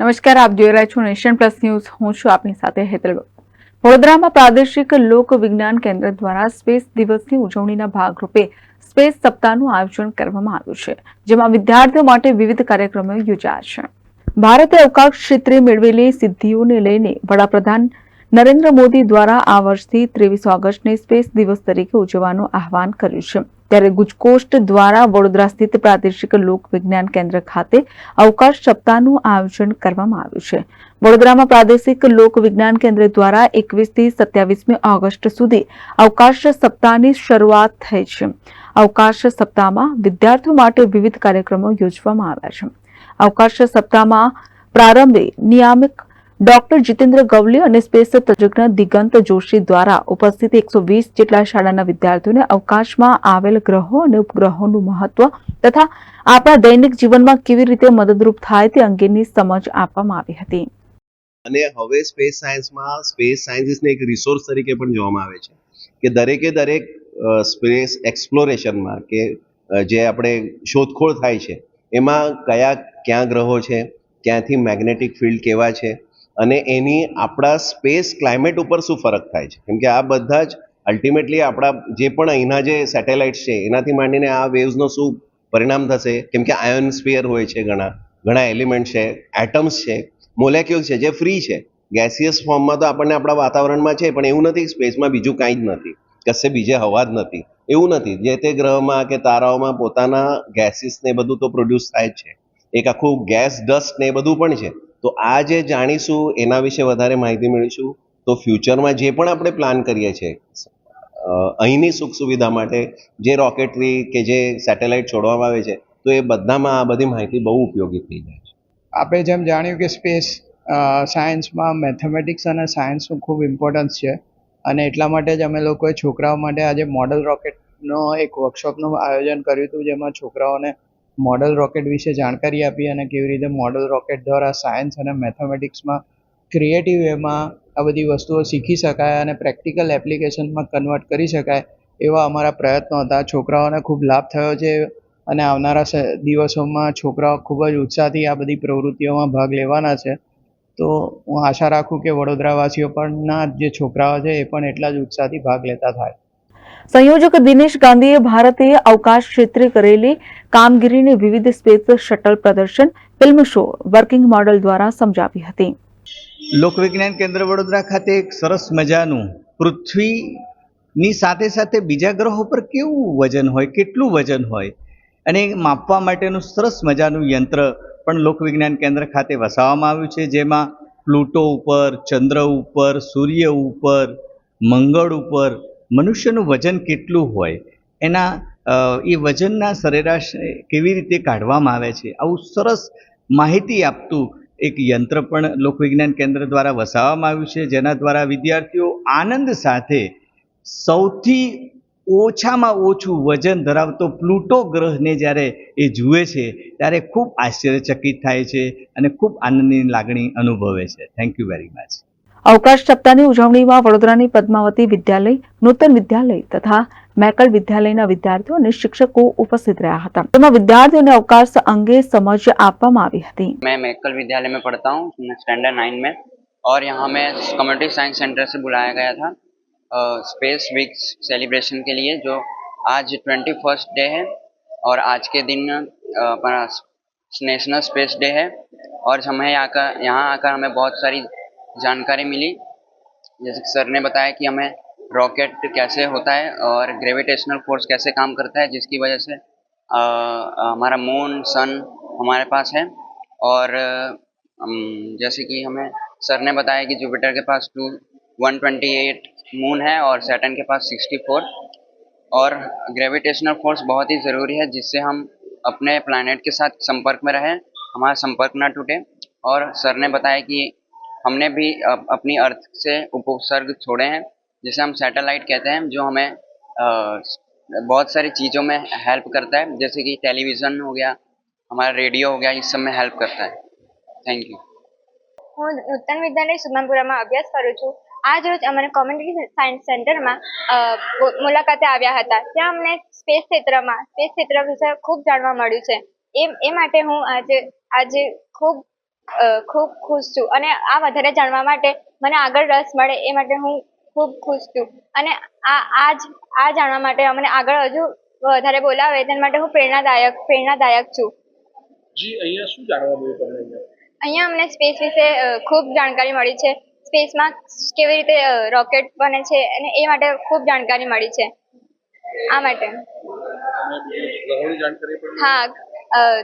નમસ્કાર, આપ જોઈ રહ્યા છો નેશન પ્લસ ન્યૂઝ. હું છું આપની સાથે હેતલ વડોદરામાં પ્રાદેશિક લોક વિજ્ઞાન કેન્દ્ર દ્વારા સ્પેસ દિવસની ઉજવણીના ભાગરૂપે સ્પેસ સપ્તાહનું આયોજન કરવામાં આવ્યું છે, જેમાં વિદ્યાર્થીઓ માટે વિવિધ કાર્યક્રમો યોજાયા છે. ભારતે અવકાશ ક્ષેત્રે મેળવેલી સિદ્ધિઓને લઈને વડાપ્રધાન નરેન્દ્ર મોદી દ્વારા આ વર્ષથી ત્રેવીસ ઓગસ્ટને સ્પેસ દિવસ તરીકે ઉજવવાનું આહવાન કર્યું છે. ત્યારે ગુજકોસ્ટ દ્વારા વડોદરા સ્થિત પ્રાદેશિક લોક વિજ્ઞાન કેન્દ્ર ખાતે અવકાશ સપ્તાહનું આયોજન કરવામાં આવ્યું છે. વડોદરામાં પ્રાદેશિક લોક વિજ્ઞાન કેન્દ્ર દ્વારા એકવીસથી સત્યાવીસમી ઓગસ્ટ સુધી અવકાશ સપ્તાહની શરૂઆત થઈ છે. અવકાશ સપ્તાહમાં વિદ્યાર્થીઓ માટે વિવિધ કાર્યક્રમો યોજવામાં આવ્યા છે. અવકાશ સપ્તાહમાં પ્રારંભે નિયામક ડોક્ટર જીતેન્દ્ર ગવલી અને સ્પેસ તજજ્ઞ દિગંત જોશી દ્વારા ઉપસ્થિત એકસો વીસ જેટલા શાળાના વિદ્યાર્થીઓને અવકાશમાં આવેલ ગ્રહો અને ઉપગ્રહોનું મહત્વ તથા આપણા દૈનિક જીવનમાં કેવી રીતે મદદરૂપ થાય તે અંગેની સમજ આપવામાં આવી હતી. અને હવે સ્પેસ સાયન્સમાં સ્પેસ સાયન્સિસને એક રિસોર્સ તરીકે પણ જોવામાં આવે છે કે દરેકે દરેક સ્પેસ એક્સપ્લોરેશનમાં કે જે આપણે શોધખોળ થાય છે એમાં કયા, ક્યાં ગ્રહો છે, ક્યાંથી મેગ્નેટિક ફિલ્ડ કેવા છે અને એની આપણા સ્પેસ ક્લાઇમેટ ઉપર શું ફરક થાય છે? કેમ કે આ બધા જ અલ્ટિમેટલી આપણા જે પણ અહીંના જે સેટેલાઇટ્સ છે, એનાથી માંડીને આ વેવ્સનો શું પરિણામ થશે? કેમ કે આયોન સ્ફિયર હોય છે ઘણા ઘણા એલિમેન્ટ છે એટમ્સ છે મોલેક્યુલ્સ છે, જે ફ્રી છે. ગેસિયસ ફોર્મમાં તો આપણને આપણા વાતાવરણમાં છે, પણ એવું નથી સ્પેસમાં બીજું કાંઈ જ નથી. કશે બીજે હવા જ નથી. એવું નથી. જે તે ગ્રહમાં કે તારાઓમાં પોતાના ગેસીસ ને બધું તો પ્રોડ્યુસ થાય છે. એક આખું ગેસ ડસ્ટ ને એ બધું પણ છે. તો આ જે જાણીશું, એના વિશે વધારે માહિતી મેળવીશું. તો ફ્યુચરમાં જે પણ આપણે પ્લાન કરીએ છીએ અહીંની સુખ સુવિધા માટે જે રોકેટરી કે જે સેટેલાઇટ છોડવામાં આવે છે, તો એ બધામાં આ બધી માહિતી બહુ ઉપયોગી થઈ જાય છે. આપણે જેમ જાણ્યું કે સ્પેસ સાયન્સમાં મેથેમેટિક્સ અને સાયન્સનું ખૂબ ઇમ્પોર્ટન્સ છે. અને એટલા માટે જ અમે લોકોએ છોકરાઓ માટે આજે મોડલ રોકેટનો એક વર્કશોપનું આયોજન કર્યું હતું, જેમાં છોકરાઓને મોડલ રોકેટ વિશે જાણકારી આપી અને કેવી રીતે મોડલ રોકેટ દ્વારા સાયન્સ અને મેથેમેટિક્સમાં ક્રિએટિવ વેમાં આ બધી વસ્તુઓ શીખી શકાય અને પ્રેક્ટિકલ એપ્લિકેશનમાં કન્વર્ટ કરી શકાય એવા અમારા પ્રયત્નો હતા. છોકરાઓને ખૂબ લાભ થયો છે અને આવનારા દિવસોમાં છોકરાઓ ખૂબ જ ઉત્સાહથી આ બધી પ્રવૃત્તિઓમાં ભાગ લેવાના છે. તો હું આશા રાખું કે વડોદરાવાસીઓ પણના જે છોકરાઓ છે એ પણ એટલા જ ઉત્સાહથી ભાગ લેતા થાય. સંયોજક દિનેશ ગાંધીએ ભારતે અવકાશ ક્ષેત્રે કરેલી કામગીરીને વિવિધ સ્પેસ શટલ પ્રદર્શન, ફિલ્મ શો, વર્કિંગ મોડલ દ્વારા સમજાવી હતી. લોકવિજ્ઞાન કેન્દ્ર વડોદરા ખાતે એક સરસ મજાનું પૃથ્વીની સાથે સાથે બીજા ગ્રહો પર કેવું વજન હોય, કેટલું વજન હોય, અને માપવા માટેનું સરસ મજાનું યંત્ર પણ લોકવિજ્ઞાન કેન્દ્ર ખાતે વસાવવામાં આવ્યું છે, જેમાં પ્લુટો ઉપર, ચંદ્ર ઉપર, સૂર્ય ઉપર, મંગળ ઉપર મનુષ્યનું વજન કેટલું હોય, એના એ વજનના સરેરાશ કેવી રીતે કાઢવામાં આવે છે, આવું સરસ માહિતી આપતું એક યંત્ર પણ લોકવિજ્ઞાન કેન્દ્ર દ્વારા વસાવવામાં આવ્યું છે, જેના દ્વારા વિદ્યાર્થીઓ આનંદ સાથે સૌથી ઓછામાં ઓછું વજન ધરાવતો પ્લુટો ગ્રહને જ્યારે એ જુએ છે, ત્યારે ખૂબ આશ્ચર્યચકિત થાય છે અને ખૂબ આનંદની લાગણી અનુભવે છે. થેન્ક યુ વેરી મચ અવકાશ સપ્તાહની ઉજવણીમાં વડોદરાની પદ્માવતી વિદ્યાલય નૂતન વિદ્યાલય તથા મેકલ વિદ્યાલયના વિદ્યાર્થીઓ અને શિક્ષકો ઉપસ્થિત રહ્યા હતા તેમાં વિદ્યાર્થીઓને અવકાશ અંગે સમજ આપવામાં આવી હતી मैं मेकल विद्यालय में पढ़ता हूँ स्टैंडर्ड नाइन में और यहाँ मैं कम्युनिटी साइंस सेंटर से बुलाया गया था स्पेस वीक सेलिब्रेशन के लिए जो आज ट्वेंटी फर्स्ट डे है और आज के दिन अ, अपना नेशनल स्पेस डे है और हमें आकर यहाँ आकर हमें बहुत सारी जानकारी मिली। जैसे सर ने बताया कि हमें रॉकेट कैसे होता है और ग्रेविटेशनल फोर्स कैसे काम करता है जिसकी वजह से अ, हमारा मून सन हमारे पास है। और जैसे कि हमें सर ने बताया कि जुपिटर के पास two one twenty eight moon है और सैटन के पास सिक्सटी फोर और ग्रेविटेशनल फोर्स बहुत ही ज़रूरी है जिससे हम अपने प्लानट के साथ संपर्क में रहें हमारा संपर्क ना टूटे। और सर ने बताया कि हमने भी अप- अपनी अर्थ से उपसर्ग छोड़े हैं जिसे हम सैटेलाइट कहते हैं जो हमें अ, बहुत सारी चीज़ों में हेल्प करता है जैसे कि टेलीविज़न हो गया हमारा रेडियो हो गया इस सब में हेल्प करता है थैंक यू હું નૂતન વિદ્યાલય સુમનપુરામાં અભ્યાસ કરું છું આજ રોજ અમારા કોમ્યુનિટી સાયન્સ સેન્ટરમાં અ, મુ- મુલાકાતે આવ્યા હતા ત્યાં અમને સ્પેસ ક્ષેત્રમાં સ્પેસ ક્ષેત્ર વિશે ખૂબ જાણવા મળ્યું છે એ એ માટે હું આજે આજે ખૂબ અ, ખૂબ ખુશ છું. અને આ વધારે જાણવા માટે મને આગળ રસ મળે એ માટે હું ખૂબ ખુશ છું. અને આ આ જ આ જાણવા માટે અમને આગળ હજુ વધારે બોલાવે તેના માટે હું પ્રેરણાદાયક પ્રેરણાદાયક છું. જી અહીંયા શું જાણવા મળ્યું તમને અહીંયા? અહીંયા અમને સ્પેસ વિશે ખૂબ જાણકારી મળી છે. સ્પેસમાં કેવી રીતે રોકેટ બને છે અને એ માટે ખૂબ જાણકારી મળી છે. આ માટે? હા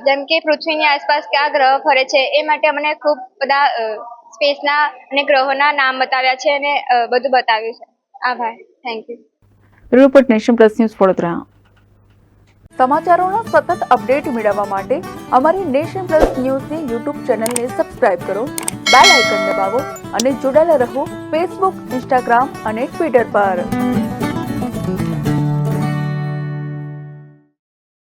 જેમ કે પૃથ્વીની આસપાસ કયા ગ્રહ ફરે છે એ માટે અમને ખૂબ બધા સ્પેસના અને ગ્રહોના નામ બતાવ્યા છે અને બધું બતાવ્યું છે. આભાર. Thank you report Nation Plus News Vadodara. સમાચારોનો સતત અપડેટ મેળવવા માટે અમારી નેશન પ્લસ ન્યૂઝની યુટ્યુબ ચેનલને સબસ્ક્રાઇબ કરો બેલ આઇકન દબાવો અને જોડાયેલા રહો ફેસબુક ઇન્સ્ટાગ્રામ અને ટ્વિટર પર.